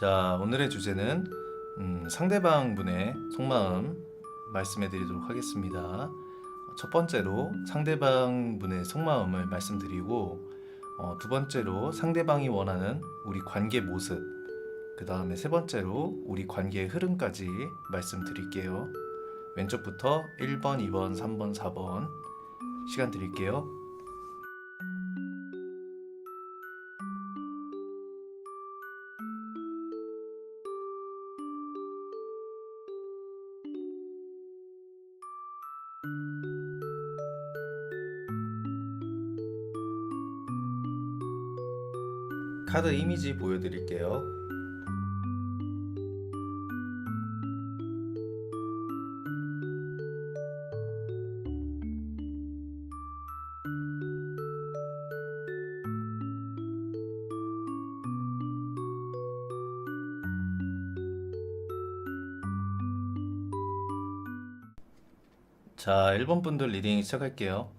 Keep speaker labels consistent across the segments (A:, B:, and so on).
A: 자, 오늘의 주제는 음, 상대방 분의 속마음 말씀해 드리도록 하겠습니다. 첫 번째로 상대방 분의 속마음을 말씀드리고 어, 두 번째로 상대방이 원하는 우리 관계 모습 그 다음에 세 번째로 우리 관계의 흐름까지 말씀드릴게요. 왼쪽부터 1번, 2번, 3번, 4번 시간 드릴게요. 카드 이미지 보여드릴게요. 자, 1번 분들 리딩 시작할게요.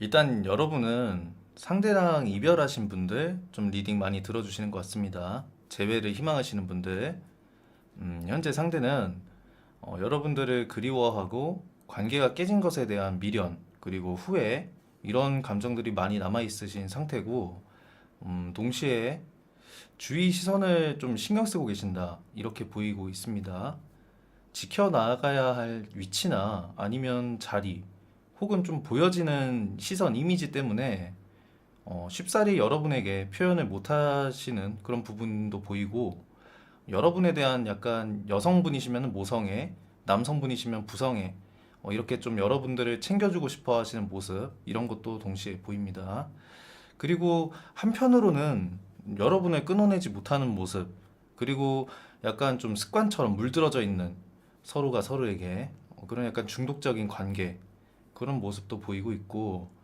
A: 일단 여러분은 상대랑 이별하신 분들 좀 리딩 많이 들어주시는 것 같습니다. 재회를 희망하시는 분들, 음, 현재 상대는 어, 여러분들을 그리워하고 관계가 깨진 것에 대한 미련 그리고 후회 이런 감정들이 많이 남아 있으신 상태고, 음, 동시에 주위 시선을 좀 신경 쓰고 계신다 이렇게 보이고 있습니다. 지켜 나가야 할 위치나 아니면 자리 혹은 좀 보여지는 시선 이미지 때문에 어, 쉽사리 여러분에게 표현을 못 하시는 그런 부분도 보이고 여러분에 대한 약간 여성분이시면 모성애 남성분이시면 부성애 어, 이렇게 좀 여러분들을 챙겨주고 싶어 하시는 모습 이런 것도 동시에 보입니다. 그리고 한편으로는 여러분을 끊어내지 못하는 모습 그리고 약간 좀 습관처럼 물들어져 있는 서로가 서로에게 어, 그런 약간 중독적인 관계 그런 모습도 보이고 있고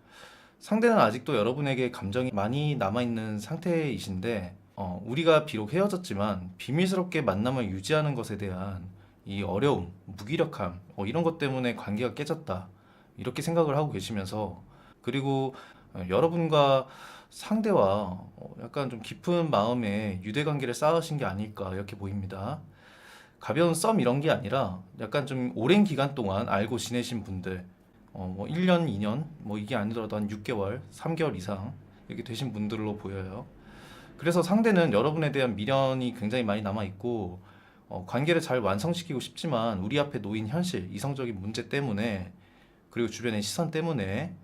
A: 상대는 아직도 여러분에게 감정이 많이 남아있는 상태이신데 어, 우리가 비록 헤어졌지만 비밀스럽게 만남을 유지하는 것에 대한 이 어려움, 무기력함 어, 이런 것 때문에 관계가 깨졌다 이렇게 생각을 하고 계시면서 그리고 어, 여러분과 상대와 어, 약간 좀 깊은 마음의 유대 관계를 쌓으신 게 아닐까 이렇게 보입니다. 가벼운 썸 이런 게 아니라 약간 좀 오랜 기간 동안 알고 지내신 분들 어, 뭐 1년, 2년, 뭐 이게 아니더라도 한 6개월, 3개월 이상 이렇게 되신 분들로 보여요. 그래서 상대는 여러분에 대한 미련이 굉장히 많이 남아 있고 어, 관계를 잘 완성시키고 싶지만 우리 앞에 놓인 현실, 이성적인 문제 때문에 그리고 주변의 시선 때문에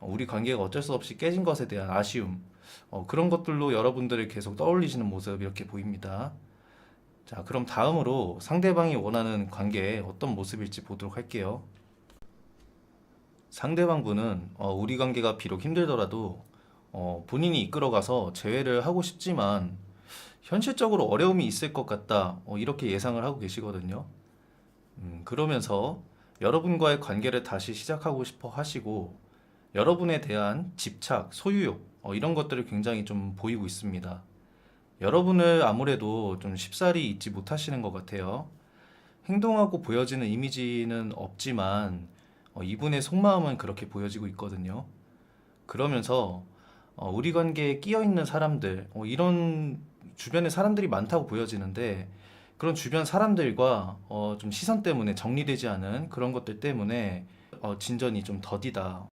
A: 어, 우리 관계가 어쩔 수 없이 깨진 것에 대한 아쉬움 어, 그런 것들로 여러분들을 계속 떠올리시는 모습 이렇게 보입니다. 자, 그럼 다음으로 상대방이 원하는 관계의 어떤 모습일지 보도록 할게요. 상대방분은 어, 우리 관계가 비록 힘들더라도 어, 본인이 이끌어가서 재회를 하고 싶지만 현실적으로 어려움이 있을 것 같다 어, 이렇게 예상을 하고 계시거든요. 음, 그러면서 여러분과의 관계를 다시 시작하고 싶어 하시고 여러분에 대한 집착, 소유욕 어, 이런 것들을 굉장히 좀 보이고 있습니다. 여러분을 아무래도 좀 쉽사리 잊지 못하시는 것 같아요. 행동하고 보여지는 이미지는 없지만 어, 이분의 속마음은 그렇게 보여지고 있거든요. 그러면서 어, 우리 관계에 끼어 있는 사람들, 어, 이런 주변에 사람들이 많다고 보여지는데 그런 주변 사람들과 어, 좀 시선 때문에 정리되지 않은 그런 것들 때문에 어, 진전이 좀 더디다.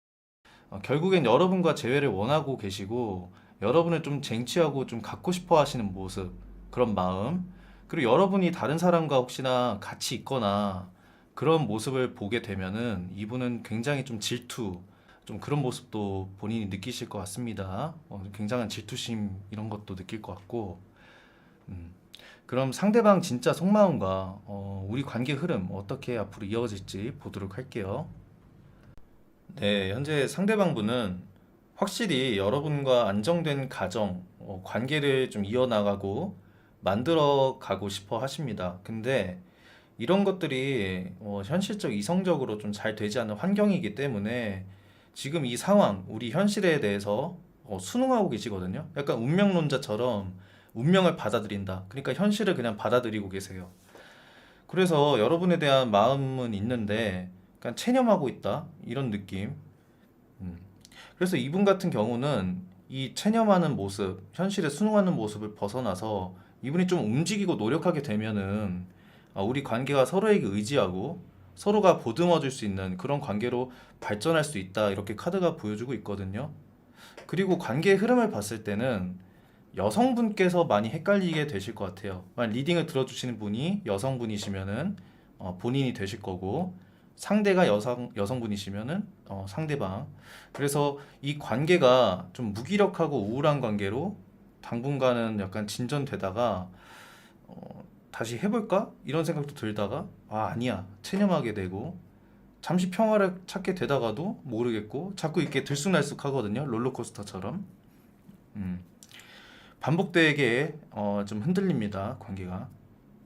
A: 어, 결국엔 여러분과 재회를 원하고 계시고 여러분을 좀 쟁취하고 좀 갖고 싶어 하시는 모습, 그런 마음, 그리고 여러분이 다른 사람과 혹시나 같이 있거나 그런 모습을 보게 되면은 이분은 굉장히 좀 질투, 좀 그런 모습도 본인이 느끼실 것 같습니다. 어, 굉장한 질투심 이런 것도 느낄 것 같고, 음, 그럼 상대방 진짜 속마음과 어, 우리 관계 흐름 어떻게 앞으로 이어질지 보도록 할게요. 네, 현재 상대방분은 확실히 여러분과 안정된 가정, 어, 관계를 좀 이어나가고 만들어 가고 싶어 하십니다. 근데 이런 것들이 어, 현실적 이성적으로 좀 잘 되지 않는 환경이기 때문에 지금 이 상황, 우리 현실에 대해서 어, 순응하고 계시거든요. 약간 운명론자처럼 운명을 받아들인다. 그러니까 현실을 그냥 받아들이고 계세요. 그래서 여러분에 대한 마음은 있는데 약간 체념하고 있다. 이런 느낌. 음. 그래서 이분 같은 경우는 이 체념하는 모습, 현실에 순응하는 모습을 벗어나서 이분이 좀 움직이고 노력하게 되면은 아, 우리 관계가 서로에게 의지하고 서로가 보듬어 줄 수 있는 그런 관계로 발전할 수 있다. 이렇게 카드가 보여주고 있거든요. 그리고 관계의 흐름을 봤을 때는 여성분께서 많이 헷갈리게 되실 것 같아요. 리딩을 들어주시는 분이 여성분이시면은 어, 본인이 되실 거고 상대가 여성 여성분이시면은 어, 상대방. 그래서 이 관계가 좀 무기력하고 우울한 관계로 당분간은 약간 진전되다가 어, 다시 해볼까? 이런 생각도 들다가 아 아니야. 체념하게 되고 잠시 평화를 찾게 되다가도 모르겠고 자꾸 이렇게 들쑥날쑥 하거든요. 롤러코스터처럼. 음. 반복되게 어, 좀 흔들립니다 관계가.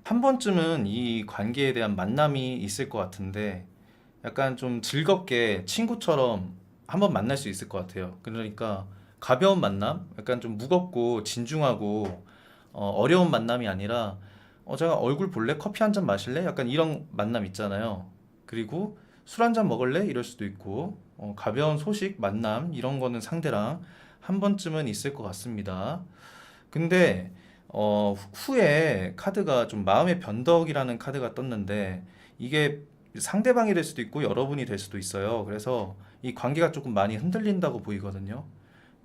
A: 한 번쯤은 이 관계에 대한 만남이 있을 것 같은데 약간 좀 즐겁게 친구처럼 한번 만날 수 있을 것 같아요. 그러니까 가벼운 만남 약간 좀 무겁고 진중하고 어, 어려운 만남이 아니라 어, 제가 얼굴 볼래? 커피 한 잔 마실래? 약간 이런 만남 있잖아요. 그리고 술 한 잔 먹을래? 이럴 수도 있고, 어, 가벼운 소식, 만남, 이런 거는 상대랑 한 번쯤은 있을 것 같습니다. 근데, 어, 후- 후에 카드가 좀 마음의 변덕이라는 카드가 떴는데, 이게 상대방이 될 수도 있고, 여러분이 될 수도 있어요. 그래서 이 관계가 조금 많이 흔들린다고 보이거든요.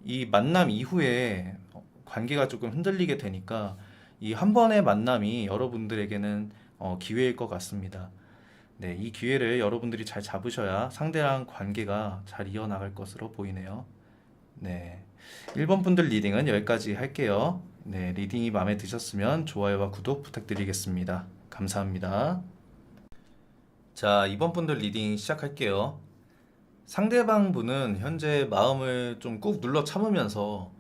A: 이 만남 이후에 어, 관계가 조금 흔들리게 되니까, 이 한 번의 만남이 여러분들에게는 어, 기회일 것 같습니다. 네, 이 기회를 여러분들이 잘 잡으셔야 상대랑 관계가 잘 이어나갈 것으로 보이네요. 네. 1번 분들 리딩은 여기까지 할게요. 네, 리딩이 마음에 드셨으면 좋아요와 구독 부탁드리겠습니다. 감사합니다. 자, 2번 분들 리딩 시작할게요. 상대방 분은 현재 마음을 좀 꾹 눌러 참으면서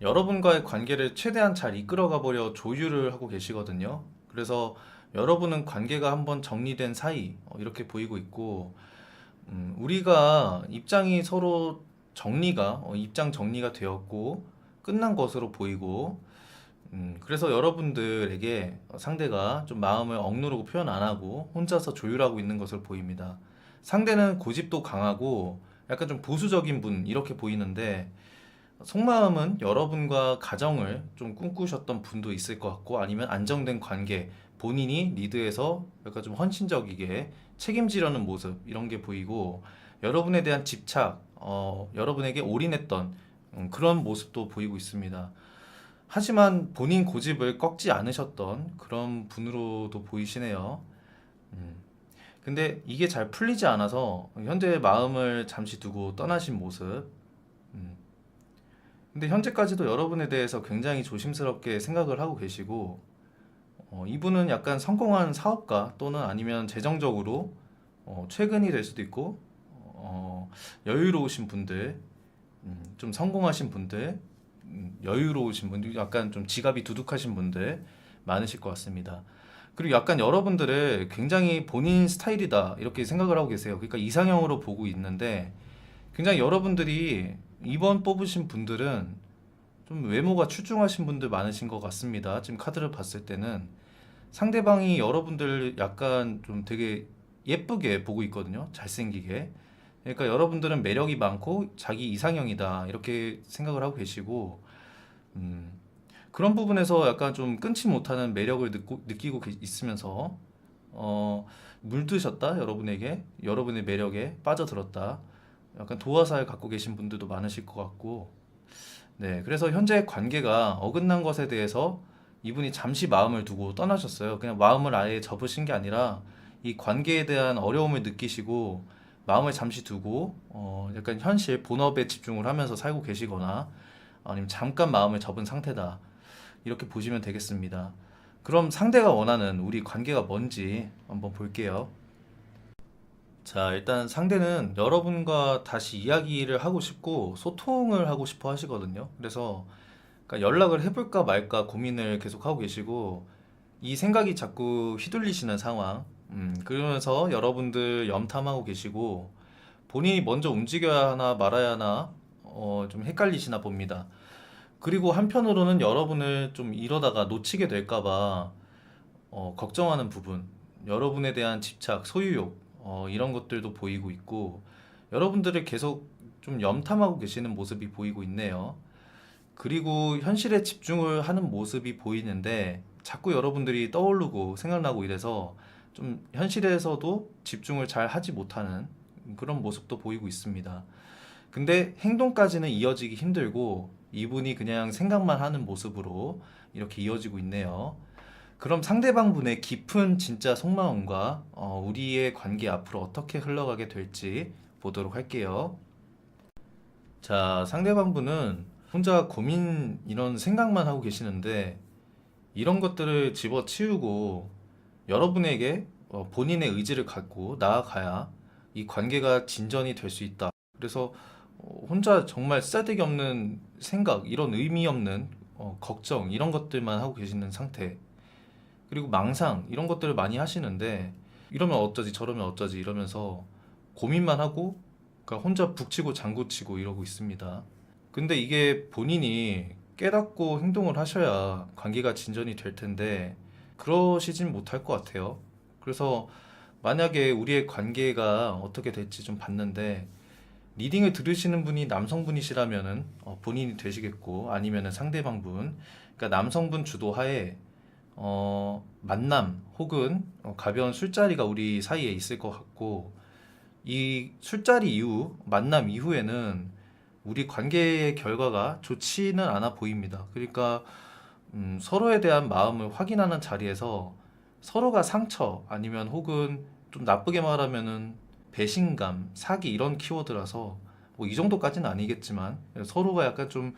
A: 여러분과의 관계를 최대한 잘 이끌어가 보려 조율을 하고 계시거든요. 그래서 여러분은 관계가 한번 정리된 사이 어, 이렇게 보이고 있고 음, 우리가 입장이 서로 정리가 어, 입장 정리가 되었고 끝난 것으로 보이고 음, 그래서 여러분들에게 상대가 좀 마음을 억누르고 표현 안 하고 혼자서 조율하고 있는 것으로 보입니다. 상대는 고집도 강하고 약간 좀 보수적인 분 이렇게 보이는데 속마음은 여러분과 가정을 좀 꿈꾸셨던 분도 있을 것 같고 아니면 안정된 관계 본인이 리드해서 약간 좀 헌신적이게 책임지려는 모습 이런 게 보이고 여러분에 대한 집착 어, 여러분에게 올인했던 음, 그런 모습도 보이고 있습니다. 하지만 본인 고집을 꺾지 않으셨던 그런 분으로도 보이시네요. 음. 근데 이게 잘 풀리지 않아서 현재 마음을 잠시 두고 떠나신 모습. 음. 근데 현재까지도 여러분에 대해서 굉장히 조심스럽게 생각을 하고 계시고, 어, 이분은 약간 성공한 사업가 또는 아니면 재정적으로 어, 최근이 될 수도 있고, 어, 여유로우신 분들, 음, 좀 성공하신 분들, 음, 여유로우신 분들, 약간 좀 지갑이 두둑하신 분들 많으실 것 같습니다. 그리고 약간 여러분들을 굉장히 본인 스타일이다 이렇게 생각을 하고 계세요. 그러니까 이상형으로 보고 있는데 굉장히 여러분들이 이번 뽑으신 분들은 좀 외모가 출중하신 분들 많으신 것 같습니다. 지금 카드를 봤을 때는 상대방이 여러분들 약간 좀 되게 예쁘게 보고 있거든요. 잘생기게. 그러니까 여러분들은 매력이 많고 자기 이상형이다 이렇게 생각을 하고 계시고 음, 그런 부분에서 약간 좀 끊지 못하는 매력을 느끼고, 느끼고 계- 있으면서 어, 물드셨다 여러분에게 여러분의 매력에 빠져들었다 약간 도화살 갖고 계신 분들도 많으실 것 같고 네 그래서 현재 관계가 어긋난 것에 대해서 이분이 잠시 마음을 두고 떠나셨어요 그냥 마음을 아예 접으신 게 아니라 이 관계에 대한 어려움을 느끼시고 마음을 잠시 두고 어, 약간 현실 본업에 집중을 하면서 살고 계시거나 아니면 잠깐 마음을 접은 상태다 이렇게 보시면 되겠습니다. 그럼 상대가 원하는 우리 관계가 뭔지 한번 볼게요. 자, 일단 상대는 여러분과 다시 이야기를 하고 싶고 소통을 하고 싶어 하시거든요. 그래서 그러니까 연락을 해볼까 말까 고민을 계속 하고 계시고 이 생각이 자꾸 휘둘리시는 상황. 음, 그러면서 여러분들 염탐하고 계시고 본인이 먼저 움직여야 하나 말아야 하나 어, 좀 헷갈리시나 봅니다. 그리고 한편으로는 여러분을 좀 이러다가 놓치게 될까 봐 어, 걱정하는 부분, 여러분에 대한 집착, 소유욕 어, 이런 것들도 보이고 있고 여러분들을 계속 좀 염탐하고 계시는 모습이 보이고 있네요. 그리고 현실에 집중을 하는 모습이 보이는데 자꾸 여러분들이 떠오르고 생각나고 이래서 좀 현실에서도 집중을 잘 하지 못하는 그런 모습도 보이고 있습니다. 근데 행동까지는 이어지기 힘들고 이분이 그냥 생각만 하는 모습으로 이렇게 이어지고 있네요. 그럼 상대방 분의 깊은 진짜 속마음과 어, 우리의 관계 앞으로 어떻게 흘러가게 될지 보도록 할게요. 자, 상대방 분은 혼자 고민 이런 생각만 하고 계시는데 이런 것들을 집어치우고 여러분에게 어, 본인의 의지를 갖고 나아가야 이 관계가 진전이 될 수 있다. 그래서 어, 혼자 정말 쓰잘데기 없는 생각, 이런 의미 없는 어, 걱정 이런 것들만 하고 계시는 상태. 그리고 망상 이런 것들을 많이 하시는데 이러면 어쩌지 저러면 어쩌지 이러면서 고민만 하고 그러니까 혼자 북치고 장구치고 이러고 있습니다. 근데 이게 본인이 깨닫고 행동을 하셔야 관계가 진전이 될 텐데 그러시진 못할 것 같아요. 그래서 만약에 우리의 관계가 어떻게 될지 좀 봤는데 리딩을 들으시는 분이 남성분이시라면은 어, 본인이 되시겠고 아니면은 상대방 분, 그러니까 남성분 주도하에 어, 만남 혹은 어, 가벼운 술자리가 우리 사이에 있을 것 같고 이 술자리 이후 만남 이후에는 우리 관계의 결과가 좋지는 않아 보입니다. 그러니까 음, 서로에 대한 마음을 확인하는 자리에서 서로가 상처 아니면 혹은 좀 나쁘게 말하면은 배신감, 사기 이런 키워드라서 뭐 이 정도까지는 아니겠지만 서로가 약간 좀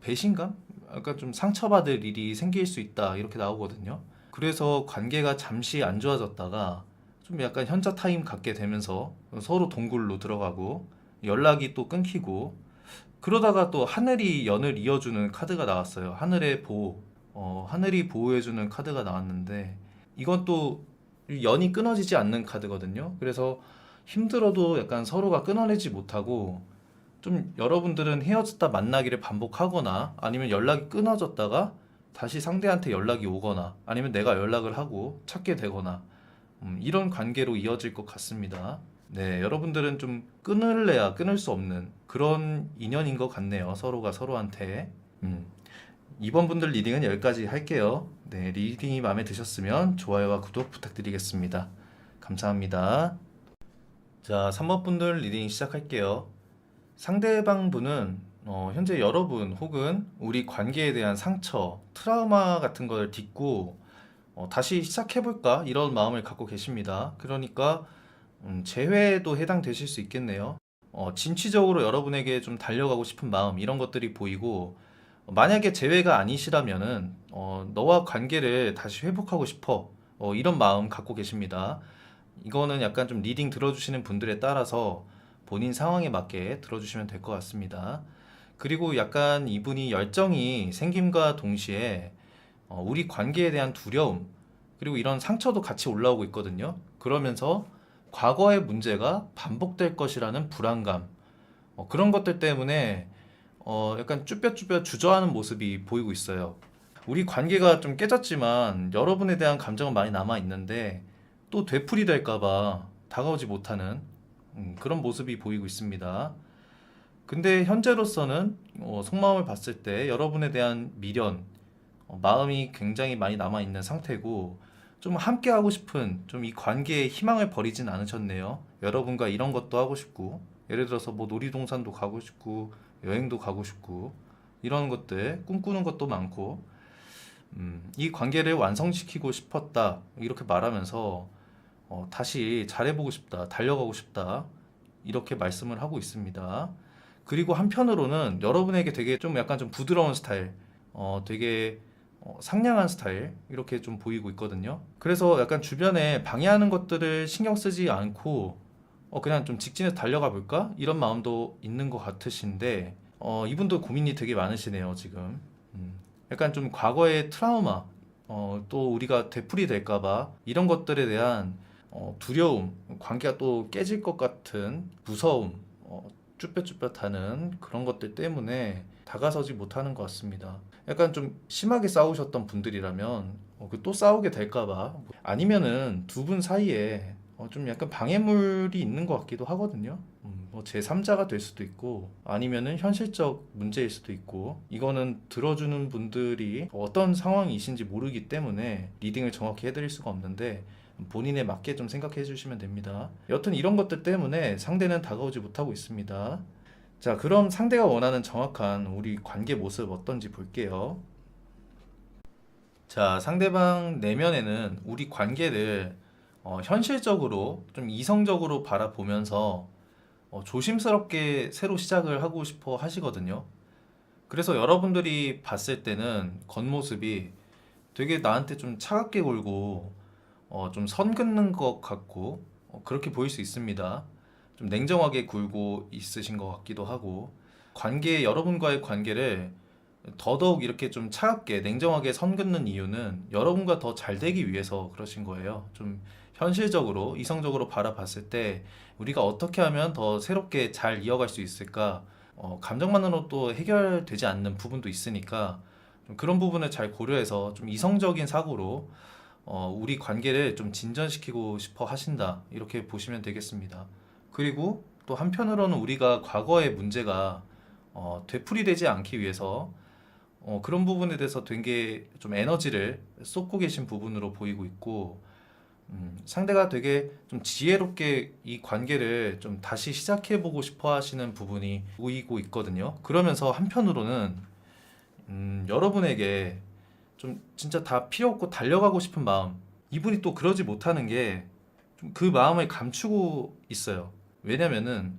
A: 배신감? 약간 좀 상처받을 일이 생길 수 있다 이렇게 나오거든요. 그래서 관계가 잠시 안 좋아졌다가 좀 약간 현자 타임 갖게 되면서 서로 동굴로 들어가고 연락이 또 끊기고 그러다가 또 하늘이 연을 이어주는 카드가 나왔어요. 하늘의 보호, 어, 하늘이 보호해주는 카드가 나왔는데 이건 또 연이 끊어지지 않는 카드거든요. 그래서 힘들어도 약간 서로가 끊어내지 못하고 좀 여러분들은 헤어졌다 만나기를 반복하거나 아니면 연락이 끊어졌다가 다시 상대한테 연락이 오거나 아니면 내가 연락을 하고 찾게 되거나 음, 이런 관계로 이어질 것 같습니다. 네, 여러분들은 좀 끊을래야 끊을 수 없는 그런 인연인 것 같네요. 서로가 서로한테. 음, 이번 분들 리딩은 여기까지 할게요. 네, 리딩이 마음에 드셨으면 좋아요와 구독 부탁드리겠습니다. 감사합니다. 자, 3번 분들 리딩 시작할게요. 상대방 분은 어, 현재 여러분 혹은 우리 관계에 대한 상처, 트라우마 같은 걸 딛고 어, 다시 시작해볼까? 이런 마음을 갖고 계십니다. 그러니까 음, 재회도 해당되실 수 있겠네요. 어, 진취적으로 여러분에게 좀 달려가고 싶은 마음 이런 것들이 보이고 어, 만약에 재회가 아니시라면은 어, 너와 관계를 다시 회복하고 싶어 어, 이런 마음 갖고 계십니다. 이거는 약간 좀 리딩 들어주시는 분들에 따라서 본인 상황에 맞게 들어주시면 될 것 같습니다. 그리고 약간 이분이 열정이 생김과 동시에 어, 우리 관계에 대한 두려움 그리고 이런 상처도 같이 올라오고 있거든요. 그러면서 과거의 문제가 반복될 것이라는 불안감 어, 그런 것들 때문에 어, 약간 쭈뼛쭈뼛 주저하는 모습이 보이고 있어요. 우리 관계가 좀 깨졌지만 여러분에 대한 감정은 많이 남아 있는데 또 되풀이 될까봐 다가오지 못하는 음, 그런 모습이 보이고 있습니다. 근데 현재로서는 어, 속마음을 봤을 때 여러분에 대한 미련, 어, 마음이 굉장히 많이 남아 있는 상태고 좀 함께 하고 싶은 좀 이 관계에 희망을 버리진 않으셨네요. 여러분과 이런 것도 하고 싶고 예를 들어서 뭐 놀이동산도 가고 싶고 여행도 가고 싶고 이런 것들 꿈꾸는 것도 많고 음, 이 관계를 완성시키고 싶었다 이렇게 말하면서 어, 다시 잘해보고 싶다 달려가고 싶다 이렇게 말씀을 하고 있습니다. 그리고 한편으로는 여러분에게 되게 좀 약간 좀 부드러운 스타일, 어, 되게 어, 상냥한 스타일 이렇게 좀 보이고 있거든요. 그래서 약간 주변에 방해하는 것들을 신경 쓰지 않고 어, 그냥 좀 직진해서 달려가 볼까? 이런 마음도 있는 것 같으신데 어, 이분도 고민이 되게 많으시네요, 지금. 음, 약간 좀 과거의 트라우마, 어, 또 우리가 되풀이 될까봐 이런 것들에 대한 어, 두려움, 관계가 또 깨질 것 같은 무서움, 어, 쭈뼛쭈뼛하는 그런 것들 때문에 다가서지 못하는 것 같습니다. 약간 좀 심하게 싸우셨던 분들이라면 어, 그또 싸우게 될까봐 아니면은 두 분 사이에 어, 좀 약간 방해물이 있는 것 같기도 하거든요. 음, 뭐 제3자가 될 수도 있고 아니면은 현실적 문제일 수도 있고 이거는 들어주는 분들이 어떤 상황이신지 모르기 때문에 리딩을 정확히 해드릴 수가 없는데 본인에 맞게 좀 생각해 주시면 됩니다. 여튼 이런 것들 때문에 상대는 다가오지 못하고 있습니다. 자, 그럼 상대가 원하는 정확한 우리 관계 모습 어떤지 볼게요. 자, 상대방 내면에는 우리 관계를 어, 현실적으로 좀 이성적으로 바라보면서 어, 조심스럽게 새로 시작을 하고 싶어 하시거든요. 그래서 여러분들이 봤을 때는 겉모습이 되게 나한테 좀 차갑게 굴고 어, 좀 선 긋는 것 같고 어, 그렇게 보일 수 있습니다. 좀 냉정하게 굴고 있으신 것 같기도 하고 관계 여러분과의 관계를 더더욱 이렇게 좀 차갑게 냉정하게 선 긋는 이유는 여러분과 더 잘 되기 위해서 그러신 거예요. 좀 현실적으로 이성적으로 바라봤을 때 우리가 어떻게 하면 더 새롭게 잘 이어갈 수 있을까? 어, 감정만으로 또 해결되지 않는 부분도 있으니까 좀 그런 부분을 잘 고려해서 좀 이성적인 사고로 어, 우리 관계를 좀 진전시키고 싶어 하신다. 이렇게 보시면 되겠습니다. 그리고 또 한편으로는 우리가 과거의 문제가 어, 되풀이되지 않기 위해서 어, 그런 부분에 대해서 되게 좀 에너지를 쏟고 계신 부분으로 보이고 있고 음, 상대가 되게 좀 지혜롭게 이 관계를 좀 다시 시작해 보고 싶어 하시는 부분이 보이고 있거든요. 그러면서 한편으로는 음, 여러분에게 좀 진짜 다 필요 없고 달려가고 싶은 마음 이분이 또 그러지 못하는 게 좀 그 마음을 감추고 있어요. 왜냐면은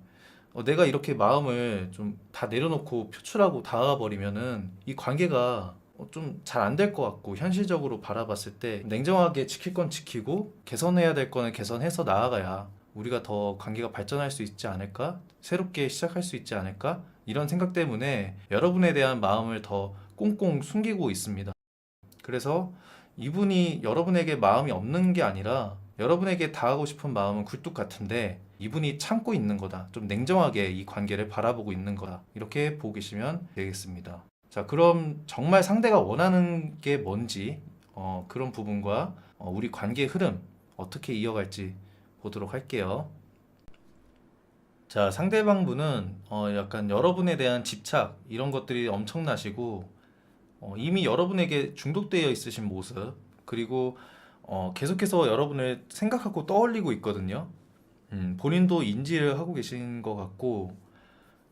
A: 어, 내가 이렇게 마음을 좀 다 내려놓고 표출하고 다가가 버리면은 이 관계가 어, 좀잘 안 될 것 같고 현실적으로 바라봤을 때 냉정하게 지킬 건 지키고 개선해야 될 거는 개선해서 나아가야 우리가 더 관계가 발전할 수 있지 않을까? 새롭게 시작할 수 있지 않을까? 이런 생각 때문에 여러분에 대한 마음을 더 꽁꽁 숨기고 있습니다. 그래서 이분이 여러분에게 마음이 없는 게 아니라 여러분에게 다하고 싶은 마음은 굴뚝 같은데 이분이 참고 있는 거다. 좀 냉정하게 이 관계를 바라보고 있는 거다. 이렇게 보고 계시면 되겠습니다. 자, 그럼 정말 상대가 원하는 게 뭔지 어, 그런 부분과 어, 우리 관계의 흐름 어떻게 이어갈지 보도록 할게요. 자, 상대방 분은 어, 약간 여러분에 대한 집착 이런 것들이 엄청나시고 어, 이미 여러분에게 중독되어 있으신 모습 그리고 어, 계속해서 여러분을 생각하고 떠올리고 있거든요. 음, 본인도 인지를 하고 계신 것 같고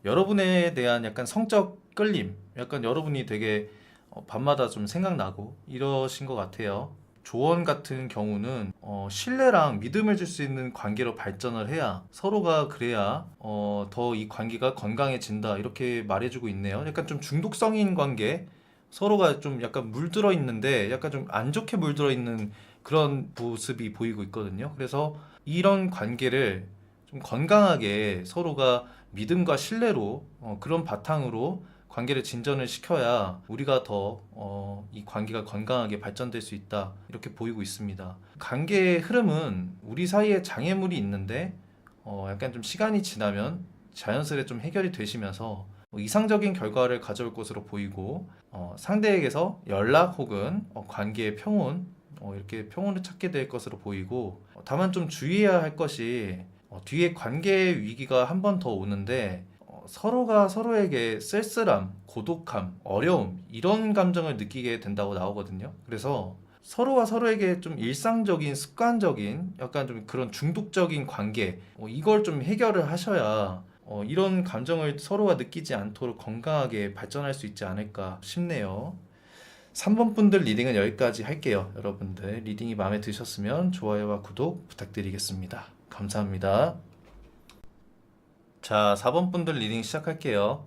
A: 여러분에 대한 약간 성적 끌림, 약간 여러분이 되게 어, 밤마다 좀 생각나고 이러신 것 같아요. 조언 같은 경우는 어, 신뢰랑 믿음을 줄 수 있는 관계로 발전을 해야 서로가 그래야 어, 더 이 관계가 건강해진다 이렇게 말해주고 있네요. 약간 좀 중독성인 관계, 서로가 좀 약간 물들어 있는데 약간 좀 안 좋게 물들어 있는 그런 모습이 보이고 있거든요. 그래서 이런 관계를 좀 건강하게 서로가 믿음과 신뢰로 어, 그런 바탕으로 관계를 진전을 시켜야 우리가 더 어, 이 관계가 건강하게 발전될 수 있다 이렇게 보이고 있습니다. 관계의 흐름은 우리 사이에 장애물이 있는데 어, 약간 좀 시간이 지나면 자연스레 좀 해결이 되시면서 뭐 이상적인 결과를 가져올 것으로 보이고 어, 상대에게서 연락 혹은 어, 관계의 평온 어, 이렇게 평온을 찾게 될 것으로 보이고 어, 다만 좀 주의해야 할 것이 어, 뒤에 관계 위기가 한 번 더 오는데 어, 서로가 서로에게 쓸쓸함, 고독함, 어려움 이런 감정을 느끼게 된다고 나오거든요. 그래서 서로가 서로에게 좀 일상적인 습관적인 약간 좀 그런 중독적인 관계 어, 이걸 좀 해결을 하셔야 어, 이런 감정을 서로가 느끼지 않도록 건강하게 발전할 수 있지 않을까 싶네요. 3번 분들 리딩은 여기까지 할게요. 여러분들 리딩이 마음에 드셨으면 좋아요와 구독 부탁드리겠습니다. 감사합니다. 자, 4번 분들 리딩 시작할게요.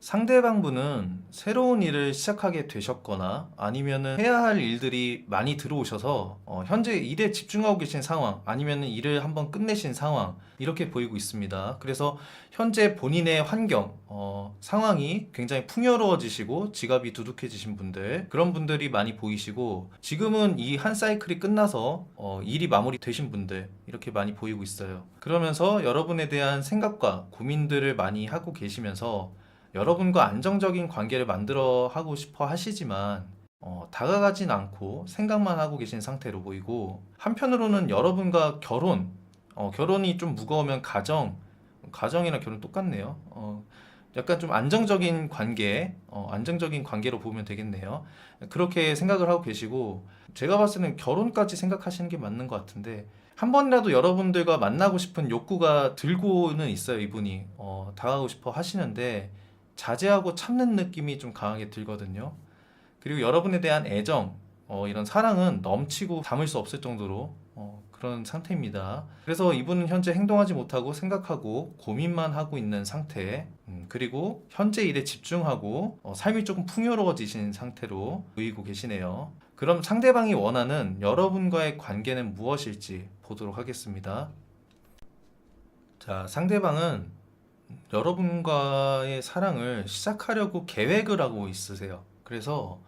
A: 상대방 분은 새로운 일을 시작하게 되셨거나 아니면은 해야 할 일들이 많이 들어오셔서 어, 현재 일에 집중하고 계신 상황 아니면은 일을 한번 끝내신 상황 이렇게 보이고 있습니다. 그래서 현재 본인의 환경 어, 상황이 굉장히 풍요로워지시고 지갑이 두둑해지신 분들 그런 분들이 많이 보이시고 지금은 이 한 사이클이 끝나서 어, 일이 마무리되신 분들 이렇게 많이 보이고 있어요. 그러면서 여러분에 대한 생각과 고민들을 많이 하고 계시면서 여러분과 안정적인 관계를 만들어 하고 싶어 하시지만 어, 다가가진 않고 생각만 하고 계신 상태로 보이고 한편으로는 여러분과 결혼, 어, 결혼이 좀 무거우면 가정, 가정이나 결혼 똑같네요. 어, 약간 좀 안정적인 관계, 어, 안정적인 관계로 보면 되겠네요. 그렇게 생각을 하고 계시고, 제가 봤을 때는 결혼까지 생각하시는 게 맞는 것 같은데, 한 번이라도 여러분들과 만나고 싶은 욕구가 들고는 있어요, 이분이. 어, 다가가고 싶어 하시는데, 자제하고 참는 느낌이 좀 강하게 들거든요. 그리고 여러분에 대한 애정, 어, 이런 사랑은 넘치고 담을 수 없을 정도로 어, 그런 상태입니다. 그래서 이분은 현재 행동하지 못하고 생각하고 고민만 하고 있는 상태. 음, 그리고 현재 일에 집중하고 어, 삶이 조금 풍요로워지신 상태로 보이고 계시네요. 그럼 상대방이 원하는 여러분과의 관계는 무엇일지 보도록 하겠습니다. 자, 상대방은 여러분과의 사랑을 시작하려고 계획을 하고 있으세요. 그래서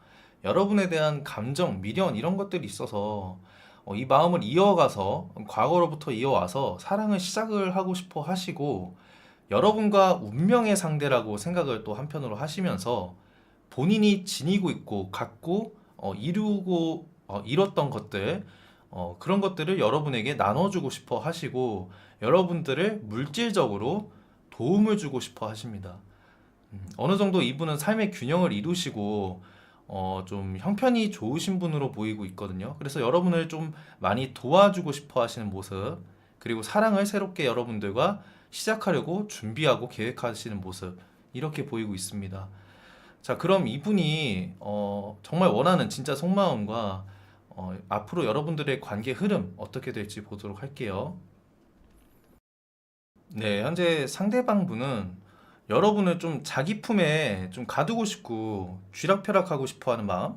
A: 여러분에 대한 감정, 미련 이런 것들이 있어서 어, 이 마음을 이어가서 과거로부터 이어와서 사랑을 시작을 하고 싶어 하시고 여러분과 운명의 상대라고 생각을 또 한편으로 하시면서 본인이 지니고 있고 갖고 어, 이루고 어, 이뤘던 것들 어, 그런 것들을 여러분에게 나눠주고 싶어 하시고 여러분들을 물질적으로 도움을 주고 싶어 하십니다. 음, 어느 정도 이분은 삶의 균형을 이루시고 어, 좀 형편이 좋으신 분으로 보이고 있거든요. 그래서 여러분을 좀 많이 도와주고 싶어 하시는 모습, 그리고 사랑을 새롭게 여러분들과 시작하려고 준비하고 계획하시는 모습, 이렇게 보이고 있습니다. 자, 그럼 이분이 어, 정말 원하는 진짜 속마음과 어, 앞으로 여러분들의 관계 흐름 어떻게 될지 보도록 할게요. 네, 현재 상대방 분은 여러분을 좀 자기 품에 좀 가두고 싶고 쥐락펴락하고 싶어 하는 마음,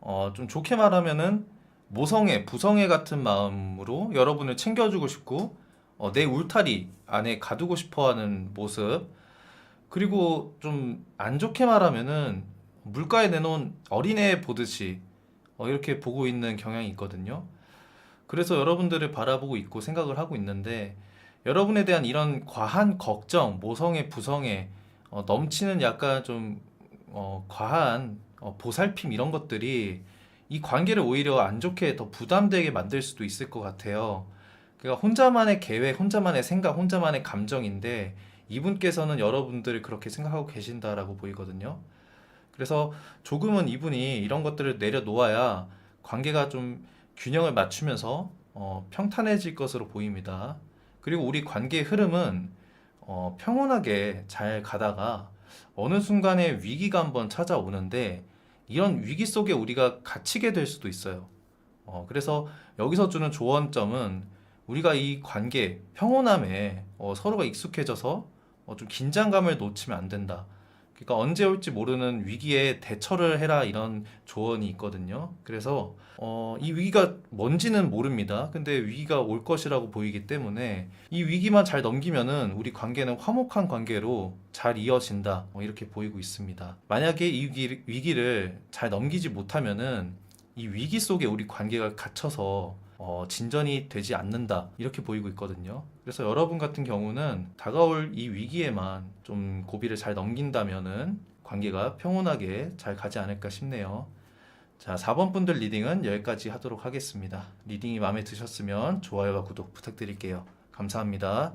A: 어, 좀 좋게 말하면은 모성애, 부성애 같은 마음으로 여러분을 챙겨주고 싶고, 어, 내 울타리 안에 가두고 싶어 하는 모습, 그리고 좀 안 좋게 말하면은 물가에 내놓은 어린애 보듯이 어, 이렇게 보고 있는 경향이 있거든요. 그래서 여러분들을 바라보고 있고 생각을 하고 있는데, 여러분에 대한 이런 과한 걱정, 모성애, 부성애, 어, 넘치는 약간 좀 어, 과한 어, 보살핌 이런 것들이 이 관계를 오히려 안 좋게 더 부담되게 만들 수도 있을 것 같아요. 그러니까 혼자만의 계획, 혼자만의 생각, 혼자만의 감정인데 이분께서는 여러분들을 그렇게 생각하고 계신다라고 보이거든요. 그래서 조금은 이분이 이런 것들을 내려놓아야 관계가 좀 균형을 맞추면서 어, 평탄해질 것으로 보입니다. 그리고 우리 관계의 흐름은 어, 평온하게 잘 가다가 어느 순간에 위기가 한번 찾아오는데 이런 위기 속에 우리가 갇히게 될 수도 있어요. 어, 그래서 여기서 주는 조언점은 우리가 이 관계, 평온함에 어, 서로가 익숙해져서 어, 좀 긴장감을 놓치면 안 된다. 그러니까 언제 올지 모르는 위기에 대처를 해라 이런 조언이 있거든요. 그래서 어, 이 위기가 뭔지는 모릅니다. 근데 위기가 올 것이라고 보이기 때문에 이 위기만 잘 넘기면은 우리 관계는 화목한 관계로 잘 이어진다. 어, 이렇게 보이고 있습니다. 만약에 이 위기, 위기를 잘 넘기지 못하면은 이 위기 속에 우리 관계가 갇혀서 어, 진전이 되지 않는다 이렇게 보이고 있거든요. 그래서 여러분 같은 경우는 다가올 이 위기에만 좀 고비를 잘 넘긴다면은 관계가 평온하게 잘 가지 않을까 싶네요. 자, 4번 분들 리딩은 여기까지 하도록 하겠습니다. 리딩이 마음에 드셨으면 좋아요와 구독 부탁드릴게요. 감사합니다.